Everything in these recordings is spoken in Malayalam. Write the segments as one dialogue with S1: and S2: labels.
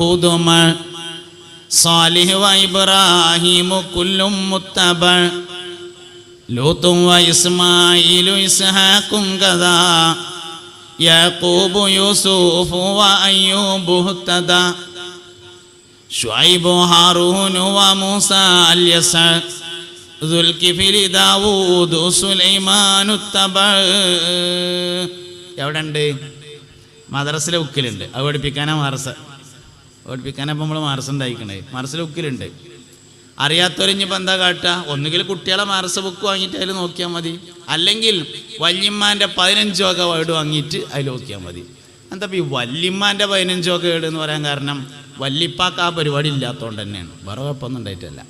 S1: ഹുദുമ സാലിഹ് വ ഇബ്രാഹിമു കുല്ലും മുത്തബ ലൂത്തും വ ഇസ്മായിലു ഇസ്ഹാഖും കഥാ യാക്കൂബു യൂസുഫു വ അയ്യൂബു ഹുത്തദ. ഷുഐബു ഹാറൂനു വ മൂസ അല്യസ ദുൽകിഫിലി ദാവൂദു സുലൈമാനു തബ എവിടെ ഉണ്ട് മദ്രസിലെ ഉക്കിലുണ്ട്. അത് പഠിപ്പിക്കാനാ മദ്രസ. പഠിപ്പിക്കാനാ നമ്മൾ മാർസ് ഉണ്ടായിക്കണേ. മാർസിലെ ഉക്കിലുണ്ട്. അറിയാത്തവരിഞ്ഞിപ്പോൾ എന്താ കാട്ടുക ഒന്നുകിൽ കുട്ടികളെ മാർസ് ബുക്ക് വാങ്ങിയിട്ട് അതിൽ നോക്കിയാൽ മതി. അല്ലെങ്കിൽ വല്യമ്മാന്റെ പതിനഞ്ച് വക വേർഡ് വാങ്ങിയിട്ട് അതിൽ നോക്കിയാൽ മതി. എന്താ ഈ വല്യമ്മാന്റെ പതിനഞ്ച് വക വേർഡ് എന്ന് പറയാൻ കാരണം വല്ലിപ്പാക്ക് ആ പരിപാടി ഇല്ലാത്തതുകൊണ്ട് തന്നെയാണ്. വേറെ കുഴപ്പമൊന്നും ഉണ്ടായിട്ടല്ല.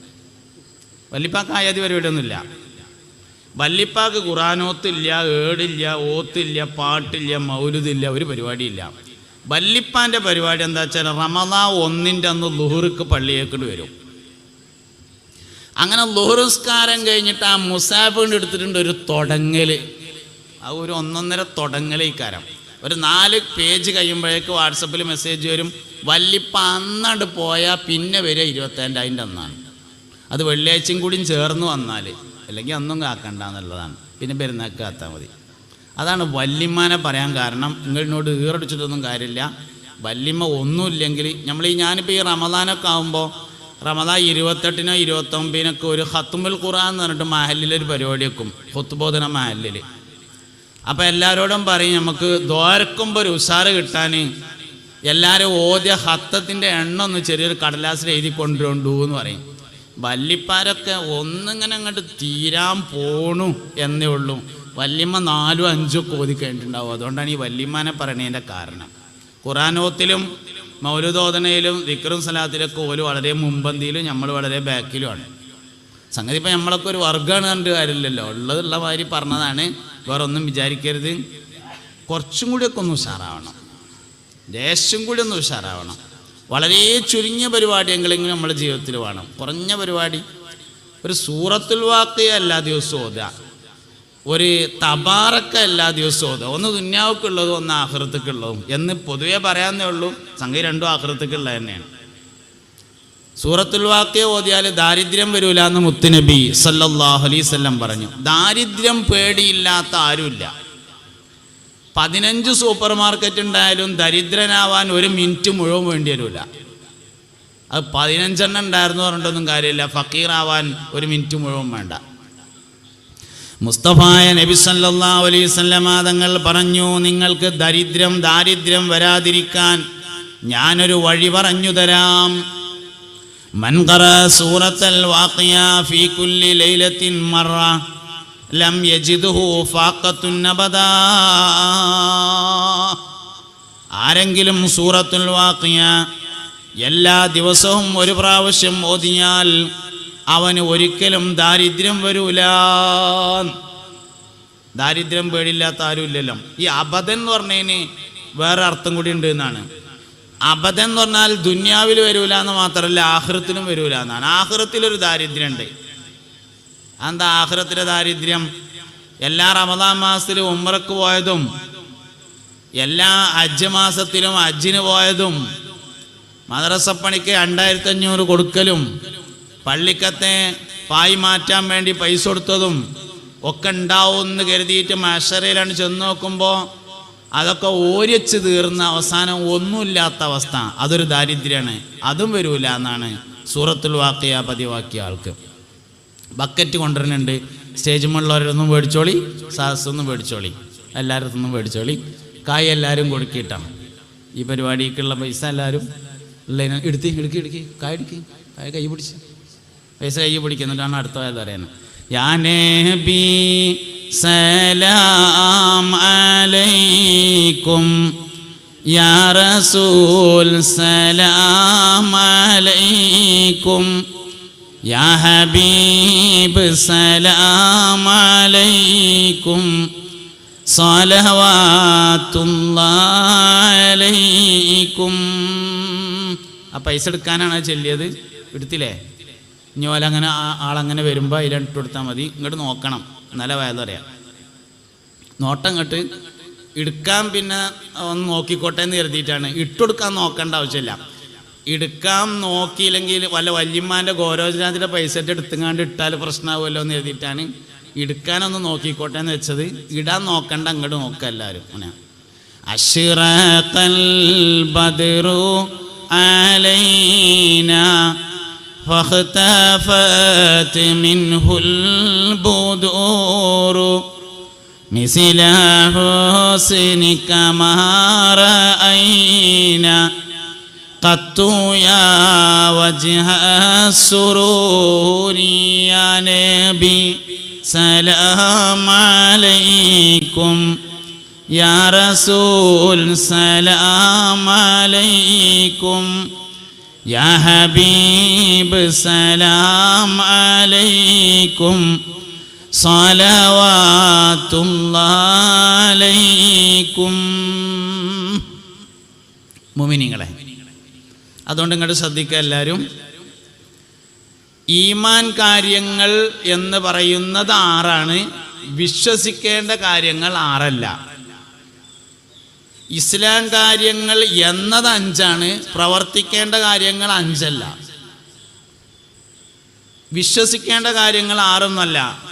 S1: വല്ലിപ്പാക്ക് ആയാതി പരിപാടിയൊന്നുമില്ല. വല്ലിപ്പാക്ക് ഖുറാനോത്തില്ല ഏടില്ല ഓത്തില്ല പാട്ടില്ല മൗലുദില്ല ഒരു പരിപാടിയില്ല. വല്ലിപ്പാന്റെ പരിപാടി എന്താ വെച്ചാൽ റമദാ ഒന്നിന്റെ അന്ന് ലുഹുറുക്ക് പള്ളിയേക്കിട്ട് വരും. അങ്ങനെ ലുഹുറുസ്കാരം കഴിഞ്ഞിട്ട് ആ മുസാഫിന്റെ എടുത്തിട്ടുണ്ട് ഒരു തുടങ്ങൽ ആ ഒരു ഒന്നൊന്നര തുടങ്ങലേക്കാരം ഒരു നാല് പേജ് കഴിയുമ്പോഴേക്ക് വാട്സപ്പിൽ മെസ്സേജ് വരും വല്ലിപ്പ അന്നണ്ട് പോയാൽ പിന്നെ വരെ ഇരുപത്തേന്റെ അതിന്റെ അന്നാണ്. അത് വെള്ളിയാഴ്ചയും കൂടിയും ചേർന്ന് വന്നാൽ അല്ലെങ്കിൽ ഒന്നും കാക്കണ്ട എന്നുള്ളതാണ്. പിന്നെ പെരുന്നാൾക്ക് കാത്താൽ മതി. അതാണ് വല്യമ്മാനെ പറയാൻ കാരണം. നിങ്ങളിനോട് ഈറടിച്ചിട്ടൊന്നും കാര്യമില്ല. വല്യമ്മ ഒന്നുമില്ലെങ്കിൽ നമ്മൾ ഈ ഞാനിപ്പോൾ ഈ റമദാനൊക്കെ ആകുമ്പോൾ റമദാൻ ഇരുപത്തെട്ടിനോ ഇരുപത്തൊമ്പതിനൊക്കെ ഒരു ഹത്തുമ്പൽ ഖുറാൻ എന്ന് പറഞ്ഞിട്ട് മഹലിലൊരു പരിപാടി വെക്കും. ഹുത്തുബോധന മഹലിൽ അപ്പോൾ എല്ലാവരോടും പറയും നമുക്ക് ദ്വാരക്കുമ്പോൾ ഒരു ഉഷാറ് കിട്ടാൻ എല്ലാവരും ഓദ്യ ഹത്തത്തിന്റെ എണ്ണ ഒന്ന് ചെറിയൊരു കടലാസിൽ എഴുതി കൊണ്ടുകൊണ്ടു എന്ന് പറയും. വല്ലിപ്പാരൊക്കെ ഒന്നിങ്ങനെ അങ്ങോട്ട് തീരാൻ പോണു എന്നേ ഉള്ളൂ. വല്യമ്മ നാലും അഞ്ചും കോതി കഴിഞ്ഞിട്ടുണ്ടാവും. അതുകൊണ്ടാണ് ഈ വല്യമ്മാനെ പറയണതിന്റെ കാരണം. ഖുറാനോത്തിലും മൗലുദോദനയിലും വിക്രം സലാത്തിലൊക്കെ ഓൽ വളരെ മുമ്പന്തിയിലും നമ്മൾ വളരെ ബാക്കിലുമാണ്. സംഗതി ഇപ്പം നമ്മളൊക്കെ ഒരു വർഗമാണ് കണ്ടിട്ട് കാര്യമില്ലല്ലോ. ഉള്ളതുള്ള മാതിരി പറഞ്ഞതാണ്. വേറെ ഒന്നും വിചാരിക്കരുത്. കുറച്ചും കൂടിയൊക്കെ ഒന്ന് ഉഷാറാവണം. ലേശം കൂടി ഒന്ന് ഉഷാറാവണം. വളരെ ചുരുങ്ങിയ പരിപാടിയെങ്കിലും നമ്മുടെ ജീവിതത്തിൽ വേണം. കുറഞ്ഞ പരിപാടി. ഒരു സൂറത്തുൽ വാക്കിയ എല്ലാ ദിവസവും ഓതുക. ഒരു തബാറക്ക എല്ലാ ദിവസവും ഓതുക. ഒന്ന് ദുന്യാവുക്കുള്ളതും ഒന്ന് ആഹൃത്തുക്കുള്ളതും എന്ന് പൊതുവേ പറയാന്നേ ഉള്ളൂ. സംഗതി രണ്ടും ആഹൃത്തുക്കുള്ള തന്നെയാണ്. സൂറത്തുൽ വാക്കിയ ഓതിയാൽ ദാരിദ്ര്യം വരൂല എന്ന് മുത്തുനബി സല്ലാഹു വസല്ലം പറഞ്ഞു. ദാരിദ്ര്യം പേടിയില്ലാത്ത ആരുമില്ല. പതിനഞ്ച് സൂപ്പർ മാർക്കറ്റ് ഉണ്ടായാലും ദരിദ്രനാവാൻ ഒരു മിനിറ്റ് മുഴുവൻ വേണ്ടി വരില്ല അത് പതിനഞ്ചെണ്ണം ഉണ്ടായിരുന്നു പറഞ്ഞിട്ടൊന്നും കാര്യമില്ല. ഫക്കീറാവാൻ ഒരു മിനിറ്റ് മുഴുവൻ വേണ്ട. മുസ്തഫായ നബി സല്ലല്ലാഹു അലൈഹി തങ്ങൾ പറഞ്ഞു നിങ്ങൾക്ക് ദരിദ്രം ദാരിദ്ര്യം വരാതിരിക്കാൻ ഞാനൊരു വഴി പറഞ്ഞു തരാം. മൻകറ സൂറത്തൽ വാക്കിയ ഫീ കുല്ലി ലൈലത്തിൻ മറ. ലം യജിദുഹു ഫാക്കത്തുന്നബദാ ആരെങ്കിലും സൂറത്തുൽ വാക്കിയ എല്ലാ ദിവസവും ഒരു പ്രാവശ്യം ഓതിയാൽ അവന് ഒരിക്കലും ദാരിദ്ര്യം വരൂല. ദാരിദ്ര്യം പേടില്ലാത്ത ആരുമില്ലല്ലോ. ഈ അബദ്ധം എന്ന് പറഞ്ഞതിന് വേറെ അർത്ഥം കൂടി ഉണ്ട് എന്നാണ്. അബദ്ധം എന്ന് പറഞ്ഞാൽ ദുന്യാവിൽ വരൂല എന്ന് മാത്രമല്ല ആഹൃത്തിലും വരൂല എന്നാണ്. ആഹൃത്തിലൊരു ദാരിദ്ര്യമുണ്ട്. എന്താ ആഹ്റത്തിലെ ദാരിദ്ര്യം. എല്ലാ റമദാൻ മാസത്തിലും ഉമ്രക്ക് പോയതും എല്ലാ അജ്ജ് മാസത്തിലും അജ്ജിന് പോയതും മദ്രസപ്പണിക്ക് രണ്ടായിരത്തി അഞ്ഞൂറ് കൊടുക്കലും പള്ളിക്കത്തെ പായ് മാറ്റാൻ വേണ്ടി പൈസ കൊടുത്തതും ഒക്കെ ഉണ്ടാവും എന്ന് കരുതിയിട്ട് മഷറയിലാണ് ചെന്ന് നോക്കുമ്പോൾ അതൊക്കെ ഓരിച്ച് തീർന്ന അവസാനം ഒന്നുമില്ലാത്ത അവസ്ഥ. അതൊരു ദാരിദ്ര്യമാണ്. അതും വരൂല എന്നാണ് സൂറത്തുൽ വാക്കിയ പതിവാക്കിയ ആൾക്ക്. ബക്കറ്റ് കൊണ്ടുവരുന്നുണ്ട്. സ്റ്റേജ് മുകളിലവരൊന്നും മേടിച്ചോളി സാഹസൊന്നും മേടിച്ചോളി. എല്ലാവരും മേടിച്ചോളി. കായ് എല്ലാവരും കൊടുക്കിയിട്ടാണ് ഈ പരിപാടിക്കുള്ള പൈസ എല്ലാവരും ഉള്ളതിന് എടുത്തി എടുക്കി എടുക്കി. കായ് എടുക്കി. കായ് കൈ പിടിച്ച്. പൈസ കൈ പിടിക്കുന്നിട്ടാണ് അടുത്ത ആയത് അറിയാൻ യാനബി സലാം അലൈക്കും. യാ റസൂൽ സലാം അലൈക്കും. യാ ഹബീബ് അലൈക്കും അലൈക്കും ആ പൈസ എടുക്കാനാണ് ചെല്ലിയത്? എടുത്തില്ലേ? ഇനി ആ- ആളങ്ങനെ വരുമ്പോൾ അതിലിട്ട് കൊടുത്താൽ മതി. ഇങ്ങോട്ട് നോക്കണം. എന്നാലേ വയതറിയാം നോട്ടം ഇങ്ങോട്ട് എടുക്കാൻ പിന്നെ ഒന്ന് നോക്കിക്കോട്ടെ എന്ന് കരുതിയിട്ടാണ്. ഇട്ടുകൊടുക്കാൻ നോക്കേണ്ട ആവശ്യമില്ല. എടുക്കാൻ നോക്കിയില്ലെങ്കിൽ വല്ല വല്യമ്മാൻ്റെ ഗോരോജനാഥിൻ്റെ പൈസ ഇട്ട് എടുത്തുങ്ങാണ്ട് ഇട്ടാൽ പ്രശ്നമാവുമല്ലോ എന്ന് കരുതിയിട്ടാണ് എടുക്കാനൊന്ന് നോക്കിക്കോട്ടെ എന്ന് വെച്ചത് ഇടാൻ നോക്കണ്ട അങ്ങോട്ട് നോക്കുക എല്ലാവരും അങ്ങനെ أشرق البدر علينا فاختفت منه البدور مثل حسنك ما رأينا قط يا وجه السرور يا نبي سلام عليكم يا رسول سلام عليكم يا حبيب سلام عليكم صلوات الله عليكم മുമിനിങ്ങളെ അതുകൊണ്ട് ഇങ്ങോട്ട് ശ്രദ്ധിക്കുക എല്ലാവരും. ഈമാൻ കാര്യങ്ങൾ എന്ന് പറയുന്നത് ആറാണ്. വിശ്വസിക്കേണ്ട കാര്യങ്ങൾ ആറല്ല. ഇസ്ലാം കാര്യങ്ങൾ എന്നത് അഞ്ചാണ്. പ്രവർത്തിക്കേണ്ട കാര്യങ്ങൾ അഞ്ചല്ല. വിശ്വസിക്കേണ്ട കാര്യങ്ങൾ ആറൊന്നല്ല.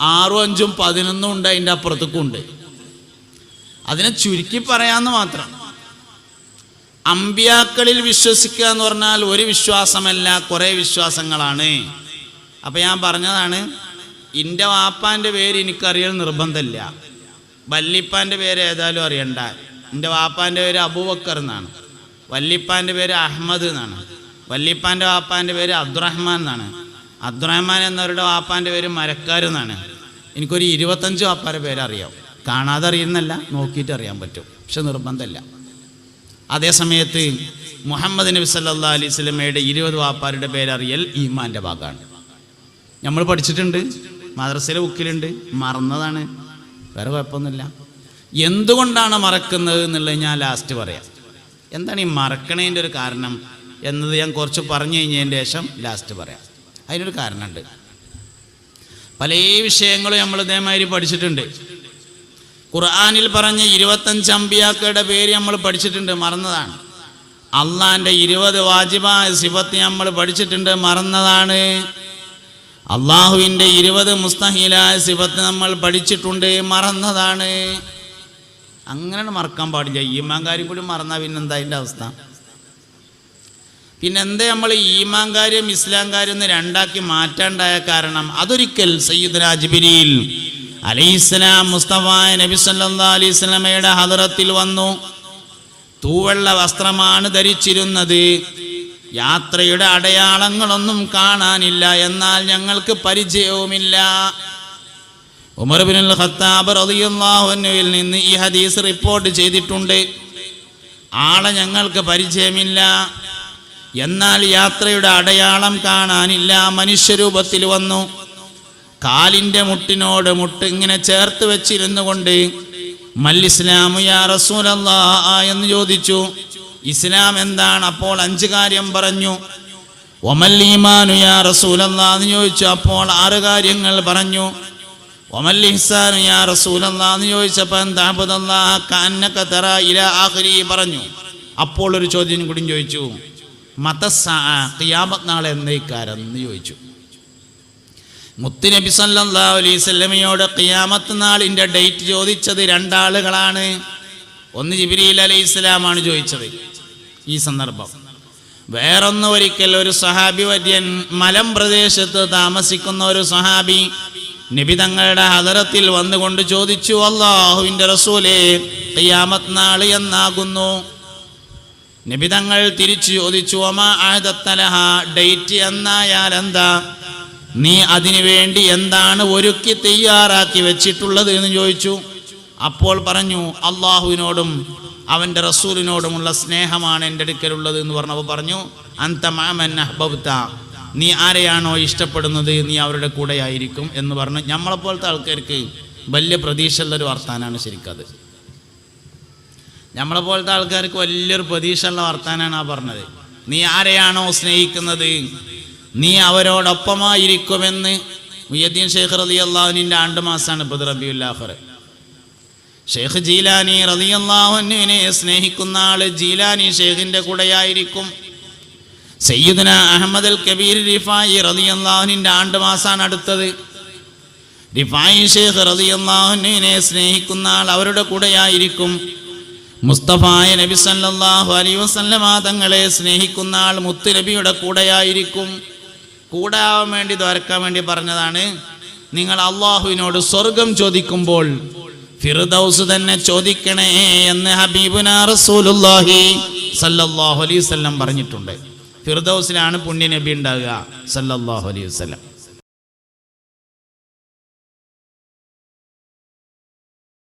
S1: ആറും അഞ്ചും പതിനൊന്നും ഉണ്ട് അതിന്റെ അപ്പുറത്തേക്കും ഉണ്ട്. അതിനെ ചുരുക്കി പറയാമെന്ന് മാത്രം. അമ്പിയാക്കളിൽ വിശ്വസിക്കുക എന്ന് പറഞ്ഞാൽ ഒരു വിശ്വാസമല്ല കുറേ വിശ്വാസങ്ങളാണ്. അപ്പം ഞാൻ പറഞ്ഞതാണ് എന്റെ വാപ്പാന്റെ പേര് എനിക്കറിയാൻ നിർബന്ധമില്ല. വല്ലിപ്പാന്റെ പേര് ഏതായാലും അറിയണ്ട. എന്റെ വാപ്പാന്റെ പേര് അബൂബക്കർ എന്നാണ്. വല്ലിപ്പാന്റെ പേര് അഹമ്മദ് എന്നാണ്. വല്ലിപ്പാന്റെ വാപ്പാന്റെ പേര് അബ്ദുറഹ്മാൻ എന്നാണ്. അബ്ദുറഹ്മാൻ എന്നവരുടെ വാപ്പാന്റെ പേര് മരക്കാർ എന്നാണ്. എനിക്കൊരു ഇരുപത്തഞ്ച് വാപ്പാന്റെ പേരറിയാം. കാണാതെ അറിയുന്നല്ല നോക്കിയിട്ട് അറിയാൻ പറ്റും. പക്ഷെ നിർബന്ധമില്ല. അതേ സമയത്ത് മുഹമ്മദ് നബി സല്ലാ അലൈഹി സ്വലമയുടെ ഇരുപത് വാപ്പാരുടെ പേരറിയൽ ഈമാന്റെ ഭാഗമാണ്. നമ്മൾ പഠിച്ചിട്ടുണ്ട് മദ്രസയിലെ ബുക്കിലുണ്ട് മറന്നതാണ് വേറെ കുഴപ്പമൊന്നുമില്ല. എന്തുകൊണ്ടാണ് മറക്കുന്നത് എന്നുള്ളത് ഞാൻ ലാസ്റ്റ് പറയാം. എന്താണ് ഈ മറക്കണതിന്റെ ഒരു കാരണം എന്നത് ഞാൻ കുറച്ച് പറഞ്ഞു കഴിഞ്ഞതിന് ശേഷം ലാസ്റ്റ് പറയാം. അതിനൊരു കാരണമുണ്ട്. പല വിഷയങ്ങളും നമ്മൾ ഇതേമാതിരി പഠിച്ചിട്ടുണ്ട്. ഖുർആാനിൽ പറഞ്ഞ ഇരുപത്തഞ്ച് അമ്പിയാക്കളുടെ പേര് നമ്മൾ പഠിച്ചിട്ടുണ്ട് മറന്നതാണ്. അള്ളാന്റെ ഇരുപത് വാജിബായ സിഫത്ത് നമ്മൾ പഠിച്ചിട്ടുണ്ട് മറന്നതാണ്. അള്ളാഹുവിന്റെ ഇരുപത് മുസ്തഹിലായ സിഫത്ത് നമ്മൾ പഠിച്ചിട്ടുണ്ട് മറന്നതാണ്. അങ്ങനെ മറക്കാൻ പാടില്ല. ഈമാൻ കാര്യം കൂടി മറന്നാൽ പിന്നെ എന്താ അതിന്റെ അവസ്ഥ? പിന്നെ എന്താ നമ്മൾ ഈമാൻ കാര്യം ഇസ്ലാം കാര്യം രണ്ടാക്കി മാറ്റാണ്ടായ കാരണം അതൊരിക്കൽ സയ്യിദ് രാജ്ബിരിയിൽ അലൈഹിസ്സലാം മുസ്തഫ നബി സല്ലാ അലൈഹി സ്വലമയുടെ ഹദറത്തിൽ വന്നു. തൂവെള്ള വസ്ത്രമാണ് ധരിച്ചിരുന്നത്. യാത്രയുടെ അടയാളങ്ങളൊന്നും കാണാനില്ല. എന്നാൽ ഞങ്ങൾക്ക് പരിചയവുമില്ല. ഉമർ ബിൻ ഖത്താബ് അൻഹുവിൽ നിന്ന് ഈ ഹദീസ് റിപ്പോർട്ട് ചെയ്തിട്ടുണ്ട്. ആളെ ഞങ്ങൾക്ക് പരിചയമില്ല. എന്നാൽ യാത്രയുടെ അടയാളം കാണാനില്ല. മനുഷ്യരൂപത്തിൽ വന്നു. കാലിന്റെ മുട്ടിനോട് മുട്ട് ഇങ്ങനെ ചേർത്ത് വെച്ചിരുന്നു കൊണ്ട് മല്ലിസ്ലാമു യാ റസൂലല്ലാ എന്ന് ചോദിച്ചു. ഇസ്ലാം എന്താണ്? അപ്പോൾ അഞ്ച് കാര്യം പറഞ്ഞു. ഒമല്ലീമാനു യാ റസൂലല്ലാ എന്ന് ചോദിച്ചു. അപ്പോൾ ആറ് കാര്യങ്ങൾ പറഞ്ഞു. ഒമല്ലിഹ്സാനു യാ റസൂലല്ലാ എന്ന് ചോദിച്ചപ്പോൾ എന്താബുദല്ലാ കന്നക തറ ഇല ആഖിരി പറഞ്ഞു. അപ്പോൾ ഒരു ചോദ്യം കൂടി ചോദിച്ചു. മതസാ ഖിയാമത്ത് നാളെ എന്നേക്കാരെന്ന് ചോദിച്ചു. മുത്തുനബി അലൈഹി സ്വലമയോട് ഖിയാമത്ത് നാളിന്റെ ഡേറ്റ് ചോദിച്ചത് രണ്ടാളുകളാണ്. ഒന്ന് ജിബ്രീൽ അലൈഹി ഇസ്ലാമാണ് ചോദിച്ചത്. ഈ സന്ദർഭം. വേറൊന്ന് ഒരിക്കൽ ഒരു സഹാബി വര്യൻ മലം പ്രദേശത്ത് താമസിക്കുന്ന ഒരു സഹാബി നബി തങ്ങളുടെ ഹദറത്തിൽ വന്നുകൊണ്ട് ചോദിച്ചു അള്ളാഹുവിന്റെ റസൂലേ ഖിയാമത്ത് നാൾ എന്നാകുന്നു? നബി തങ്ങൾ തിരിച്ചു ചോദിച്ചു ഒമാ ആഹദത്തലഹ ഡേറ്റ് എന്നായാൽ എന്താ? നീ അതിനുവേണ്ടി എന്താണ് ഒരുക്കി തയ്യാറാക്കി വെച്ചിട്ടുള്ളത് എന്ന് ചോദിച്ചു. അപ്പോൾ പറഞ്ഞു അള്ളാഹുവിനോടും അവന്റെ റസൂലിനോടുമുള്ള സ്നേഹമാണ് എന്റെ അടുക്കലുള്ളത് എന്ന് പറഞ്ഞപ്പോൾ പറഞ്ഞു അന്ത മാമൻ അഹ്ബബ്ത നീ ആരെയാണോ ഇഷ്ടപ്പെടുന്നത് നീ അവരുടെ കൂടെ ആയിരിക്കും എന്ന് പറഞ്ഞു. നമ്മളെപ്പോലത്തെ ആൾക്കാർക്ക് വലിയ പ്രതീക്ഷയുള്ളൊരു വർത്താനാണ് ശരിക്കത് നമ്മളെപ്പോലത്തെ ആൾക്കാർക്ക് വലിയൊരു പ്രതീക്ഷയുള്ള വർത്താനാണ് ആ പറഞ്ഞത്. നീ ആരെയാണോ സ്നേഹിക്കുന്നത് നീ അവരോടൊപ്പമായിരിക്കുമെന്ന് മുയ്യദ്ദീൻ ഷെയ്ഖ് റലി അള്ളാഹുനിന്റെ ആണ്ട് മാസമാണ് ഇപ്പോൾ റബിയുല്ലാഹർ ഷെയ്ഖ് ജീലാനി റതിയല്ലാഹുവിനെ സ്നേഹിക്കുന്ന ആൾ ജീലാനി ഷെയ്ഖിന്റെ കൂടെയായിരിക്കും. സയ്യിദുന അഹമ്മദ് അൽ കബീർ റിഫായി റതിയല്ലാഹുവിന്റെ ആണ്ട് മാസാണ് അടുത്തത്. റിഫായി ഷെയ്ഖ് റതിയല്ലാഹുവിനെ സ്നേഹിക്കുന്ന ആൾ അവരുടെ കൂടെയായിരിക്കും. മുസ്തഫായ നബി സല്ലാഹു അലൈഹി വസല്ലമ തങ്ങളെ സ്നേഹിക്കുന്ന ആൾ മുത്തു നബിയുടെ കൂടെയായിരിക്കും. കൂടെ ആവാൻ വേണ്ടി ദ്വാരക്കാൻ വേണ്ടി പറഞ്ഞതാണ്. നിങ്ങൾ അള്ളാഹുവിനോട് സ്വർഗം ചോദിക്കുമ്പോൾ ഫിർദൗസ് തന്നെ ചോദിക്കണേ എന്ന് ഹബീബുന റസൂലുള്ളാഹി സല്ലല്ലാഹു അലൈഹി വസല്ലം പറഞ്ഞിട്ടുണ്ട്. ഫിർദൗസിലാണ് പുണ്യ നബി ഉണ്ടാകുക സല്ലല്ലാഹു അലൈഹി വസല്ലം.